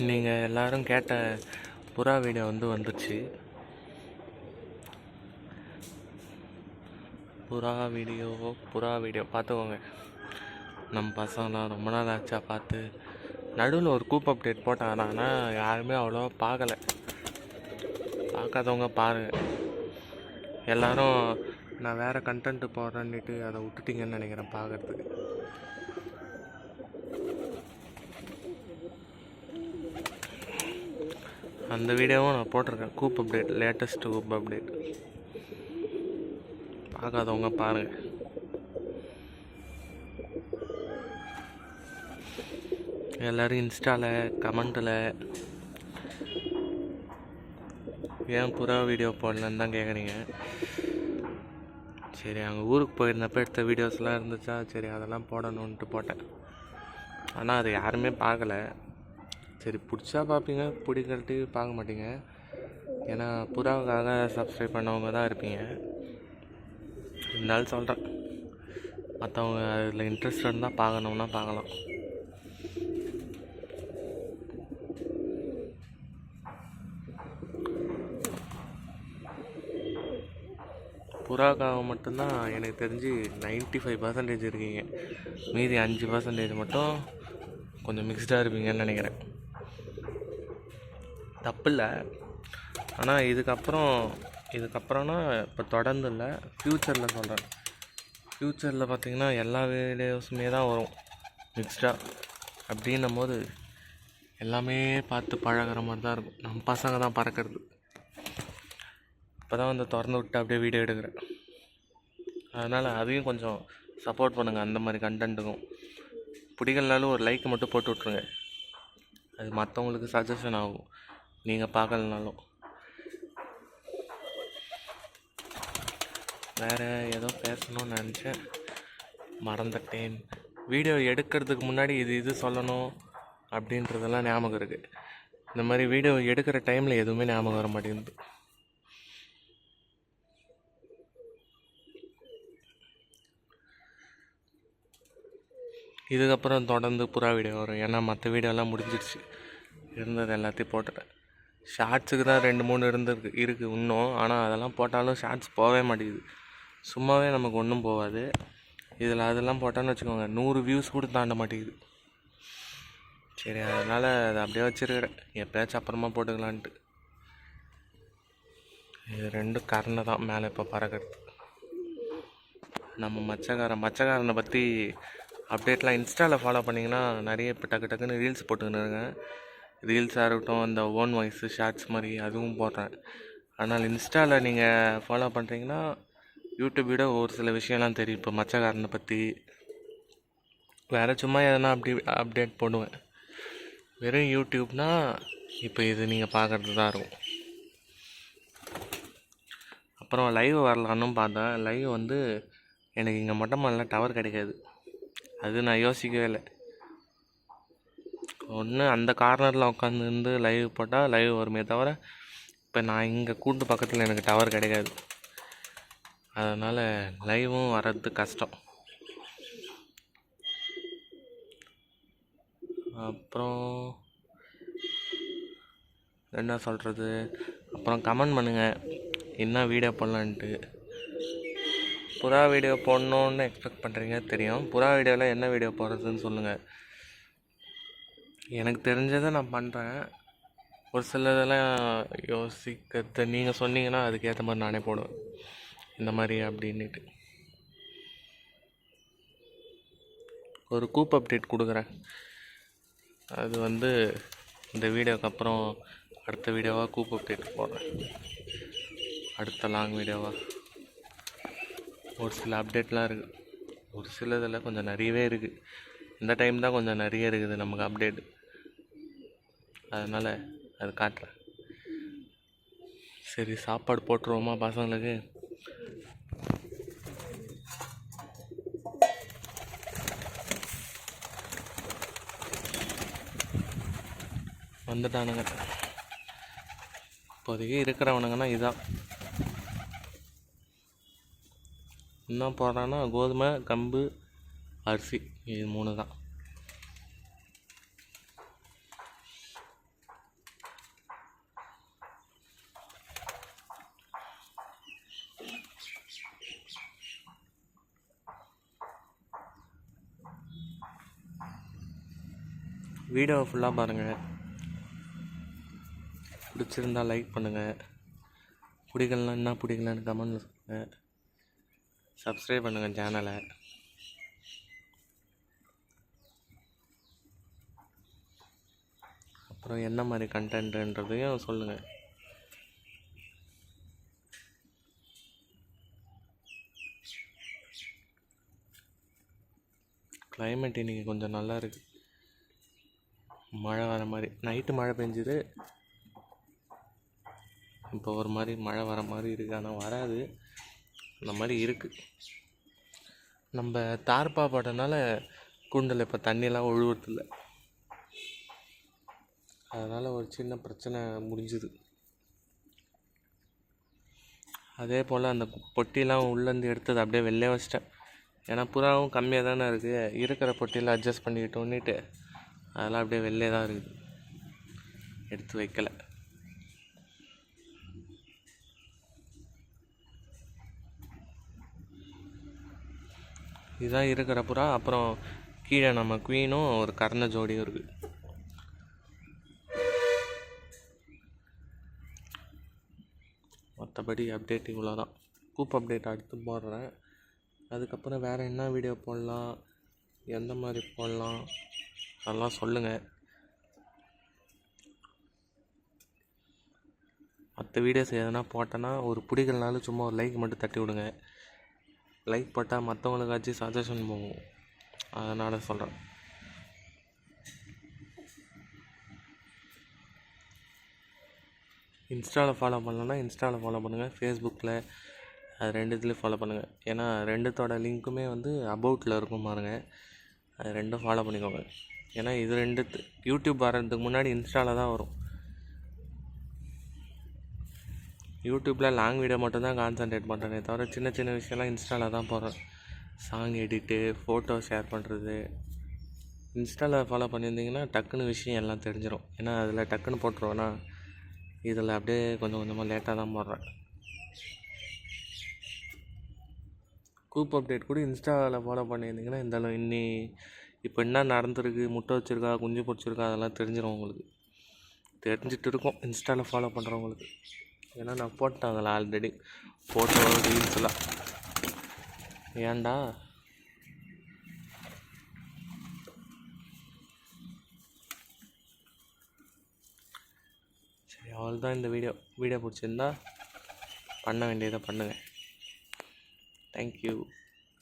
நீங்கள் எல்லோரும் கேட்ட புறா வீடியோ வந்து வந்துச்சு புறா வீடியோ புறா வீடியோ. பார்த்துக்கோங்க நம்ம பசங்களாம் ரொம்ப நாள் ஆச்சா பார்த்து நடுவில் ஒரு கூப் அப்டேட் போட்டாங்க. ஆனால் யாருமே அவ்வளோவா பார்க்கல பார்க்காதவங்க பாருங்கள் எல்லோரும் நான் வேறு கண்டென்ட்டு போடுறேன்னுட்டு அதை விட்டுட்டிங்கன்னு நினைக்கிறேன் பார்க்குறதுக்கு அந்த வீடியோவும் நான் போட்டிருக்கேன். கூப் அப்டேட் லேட்டஸ்ட் கூப் அப்டேட் பார்க்காதவங்க பாருங்கள் எல்லோரும் இன்ஸ்டாவில் கமெண்ட்டில் ஏன் புறா வீடியோ போடலன்னு தான் கேட்குறீங்க சரி அங்கே ஊருக்கு போயிருந்தப்ப எடுத்த வீடியோஸ்லாம் இருந்துச்சா? சரி அதெல்லாம் போடணுன்ட்டு போட்டேன். ஆனால் அது யாருமே பார்க்கல. சரி பிடிச்சா பார்ப்பீங்க பிடிக்கலட்டு பார்க்க மாட்டீங்க. ஏன்னா புறாவுக்காக சப்ஸ்கிரைப் பண்ணவங்க தான் இருப்பீங்க. இருந்தாலும் சொல்கிறேன் மற்றவங்க அதில் இன்ட்ரெஸ்ட் இருந்தால் பார்க்கணுன்னா பார்க்கலாம். புறாக்காக மட்டும்தான் எனக்கு தெரிஞ்சு 95% ஃபைவ் பர்சன்டேஜ் இருக்கீங்க. மீதி அஞ்சு பர்சன்டேஜ் மட்டும் கொஞ்சம் மிக்ஸ்டாக இருப்பீங்கன்னு நினைக்கிறேன். தப்பில்லை. ஆனால் இதுக்கப்புறம் இதுக்கப்புறம்னா இப்போ தொடர்ந்து இல்லை ஃப்யூச்சரில் சொல்கிறேன் ஃப்யூச்சரில் பார்த்தீங்கன்னா எல்லா வீடியோஸுமே தான் வரும். மிக்ஸ்டாக அப்படின்னும் போது எல்லாமே பார்த்து பழகுற மாதிரி தான் இருக்கும். நம்ம பசங்க தான் பறக்கிறது. இப்போ தான் வந்து திறந்து விட்டு அப்படியே வீடியோ எடுக்கிறேன். அதனால் அதையும் கொஞ்சம் சப்போர்ட் பண்ணுங்கள் அந்த மாதிரி கண்டென்ட்டுக்கும் பிடிக்கலனாலும் ஒரு லைக் மட்டும் போட்டு விட்ருங்க அது மற்றவங்களுக்கு சஜஷன் ஆகும். நீங்கள் பார்க்கலனாலும். வேறு ஏதோ பேசணும்னு நினச்சேன். மறந்துட்டேன். வீடியோ எடுக்கிறதுக்கு முன்னாடி இது இது சொல்லணும் அப்படின்றதெல்லாம் ஞாபகம் இருக்குது இந்த மாதிரி வீடியோ எடுக்கிற டைமில் எதுவுமே ஞாபகம் வர மாட்டேங்குது. இதுக்கப்புறம் தொடர்ந்து புறா வீடியோ வரும். ஏன்னா மற்ற வீடியோலாம் முடிஞ்சிடுச்சு இருந்தது எல்லாத்தையும் போட்டுட்டேன். ஷார்ட்ஸுக்கு தான் ரெண்டு மூணு இருந்திருக்கு இருக்குது இன்னும். ஆனால் அதெல்லாம் போட்டாலும் ஷார்ட்ஸ் போகவே மாட்டேங்குது. சும்மாவே நமக்கு ஒன்றும் போகாது. இதில் அதெல்லாம் போட்டோன்னு வச்சுக்கோங்க நூறு வியூஸ் கூட தாண்ட மாட்டேங்குது. சரி அதனால் அதை அப்படியே வச்சுருக்கிறேன். எப்போயாச்சும் அப்புறமா போட்டுக்கலான்ட்டு. இது ரெண்டும் கரணை தான் மேலே இப்போ பறக்கிறது. நம்ம மச்சக்காரன் மச்சக்காரனை பற்றி அப்டேட்லாம் இன்ஸ்டாவில் ஃபாலோ பண்ணிங்கன்னா நிறைய இப்போ டக்கு டக்குன்னு ரீல்ஸ் போட்டுக்கின்னு இருக்கேன். ரீல்ஸாக இருக்கட்டும் இந்த ஓன் வாய்ஸு ஷார்ட்ஸ் மாதிரி அதுவும் போடுறேன். ஆனால் இன்ஸ்டாவில் நீங்கள் ஃபாலோ பண்ணுறீங்கன்னா யூடியூப் விட ஒரு சில விஷயம்லாம் தெரியும். இப்போ மச்சக்காரனை பற்றி வேறு சும்மா எதனா அப்படி அப்டேட் போடுவேன். வெறும் யூடியூப்னால் இப்போ இது நீங்கள் பார்க்குறது தான் இருக்கும். அப்புறம் லைவ் வரலான்னு பார்த்தேன். லைவ் வந்து எனக்கு இங்கே மொட்டை மாடியில் டவர் கிடைக்காது. அது நான் யோசிக்கவே இல்லை. ஒன்று அந்த கார்னரில் உட்காந்துருந்து லைவ் போட்டால் லைவ் வருமே தவிர இப்போ நான் இங்கே கூட்டு பக்கத்தில் எனக்கு டவர் கிடைக்காது. அதனால் லைவும் வர்றது கஷ்டம். அப்புறம் என்ன சொல்கிறது அப்புறம் கமெண்ட் பண்ணுங்கள் என்ன வீடியோ போடலான்ட்டு. புறா வீடியோ போடணுன்னு எக்ஸ்பெக்ட் பண்ணுறீங்க தெரியும். புறா வீடியோவில் என்ன வீடியோ போடுறதுன்னு சொல்லுங்கள் எனக்கு தெரிஞ்சதை நான் பண்ணுறேன் ஒரு சிலதெல்லாம் யோசிக்கிறது நீங்கள் சொன்னீங்கன்னா அதுக்கேற்ற மாதிரி நானே போடுவேன். இந்த மாதிரி அப்படின்னுட்டு. ஒரு கூப் அப்டேட் கொடுக்குறேன். அது வந்து இந்த வீடியோக்கு அப்புறம் அடுத்த வீடியோவாக கூப் அப்டேட் போடுறேன். அடுத்த லாங் வீடியோவாக ஒரு சில அப்டேட்லாம் இருக்குது ஒரு சிலதில் கொஞ்சம் நிறையவே இருக்குது இந்த டைம் தான் கொஞ்சம் நிறைய இருக்குது நமக்கு அப்டேட் அதனால் அது காட்டுறேன். சரி சாப்பாடு போட்டுருவோமா பசங்களுக்கு? வந்துட்டானுங்க. இப்போதைக்கு இருக்கிறவனுங்கன்னா இதான். என்ன போடுறான்னா கோதுமை கம்பு அரிசி இது மூணு தான். வீடியோவை ஃபுல்லாக பாருங்கள் பிடிச்சிருந்தால் லைக் பண்ணுங்கள் பிடிக்கலன்னா என்ன பிடிக்கலன்னு கமெண்ட்டில் சொல்லுங்கள் சப்ஸ்கிரைப் பண்ணுங்கள் சேனலை அப்புறம் என்ன மாதிரி கண்டென்ட்டுன்றதையும் சொல்லுங்கள் கிளைமேட் இன்றைக்கி கொஞ்சம் நல்லா இருக்குது மழை வர மாதிரி நைட்டு மழை பெஞ்சுது. இப்போ ஒரு மாதிரி மழை வர மாதிரி இருக்குது ஆனால் வராது. அந்த மாதிரி இருக்குது நம்ம தார்ப்பா போட்டனால கூண்டில் இப்போ தண்ணியெல்லாம் ஒழுகுறதில்ல அதனால் ஒரு சின்ன பிரச்சனை முடிஞ்சுது. அதே போல் அந்த பொட்டிலாம் உள்ளேருந்து எடுத்தது அப்படியே வெளிலே வச்சிட்டேன். ஏன்னா புறாவும் கம்மியாக தானே இருக்குது இருக்கிற பொட்டியில் அட்ஜஸ்ட் பண்ணிக்கிட்டோன்னுட்டு அதெல்லாம் அப்படியே வெளிலே தான் இருக்குது எடுத்து வைக்கலை. இதுதான் இருக்கிற புறா. அப்புறம் கீழே நம்ம குவீனும் ஒரு கர்ண ஜோடியும் இருக்குது மற்றபடி அப்டேட் இவ்வளோ தான் கூப் அப்டேட் அடுத்து போடுறேன். அதுக்கப்புறம் வேறு என்ன வீடியோ போடலாம்? எந்த மாதிரி போடலாம்? அதெல்லாம் சொல்லுங்கள் மற்ற வீடியோஸ் எதனா போட்டேன்னா ஒரு பிடிக்கலனாலும் சும்மா ஒரு லைக் மட்டும் தட்டி விடுங்க. லைக் போட்டால் மற்றவங்களுக்காச்சும் சஜஷன் போகும். அதனால் சொல்கிறேன் இன்ஸ்டாவில் ஃபாலோ பண்ணலன்னா இன்ஸ்டாவில் ஃபாலோ பண்ணுங்கள் ஃபேஸ்புக்கில் அது ரெண்டுத்துலேயும் ஃபாலோ பண்ணுங்கள் ஏன்னா ரெண்டுத்தோட லிங்க்குமே வந்து அபவுட்டில் இருக்கும் பாருங்க. அது ரெண்டும் ஃபாலோ பண்ணிக்கோங்க. ஏன்னா இது ரெண்டு யூடியூப் வர்றதுக்கு முன்னாடி இன்ஸ்டாவில் தான் வரும். யூடியூப்பில் லாங் வீடியோ மட்டும்தான் கான்சன்ட்ரேட் பண்ணுறேனே தவிர சின்ன சின்ன விஷயம்லாம் இன்ஸ்டாவில் தான் போடுறேன். சாங் எடிட்டு ஃபோட்டோ ஷேர் பண்ணுறது இன்ஸ்டாவில் ஃபாலோ பண்ணியிருந்தீங்கன்னா டக்குன்னு விஷயம் எல்லாம் தெரிஞ்சிடும் ஏன்னா அதில் டக்குன்னு போட்டுருவோன்னா இதில் அப்படியே கொஞ்சம் கொஞ்சமாக லேட்டாக தான் போடுறேன். கூப் அப்டேட் கூட இன்ஸ்டாவில் ஃபாலோ பண்ணியிருந்தீங்கன்னா இந்த அளவு இன்னி இப்போ என்ன நடந்திருக்கு முட்டை வச்சுருக்கா குஞ்சு பிடிச்சிருக்கா அதெல்லாம் தெரிஞ்சிடும் உங்களுக்கு. தெரிஞ்சிட்டு இருக்கும் இன்ஸ்டாவில் ஃபாலோ பண்ணுறவங்களுக்கு ஏன்னா நான் போட்டேன் அதில் ஆல்ரெடி ஃபோட்டோ ரீல்ஸ்லாம் ஏன்டா சரி அவ்வளோதான் இந்த வீடியோ வீடியோ பிடிச்சிருந்தா பண்ண வேண்டியதை பண்ணுங்கள் தேங்க்யூ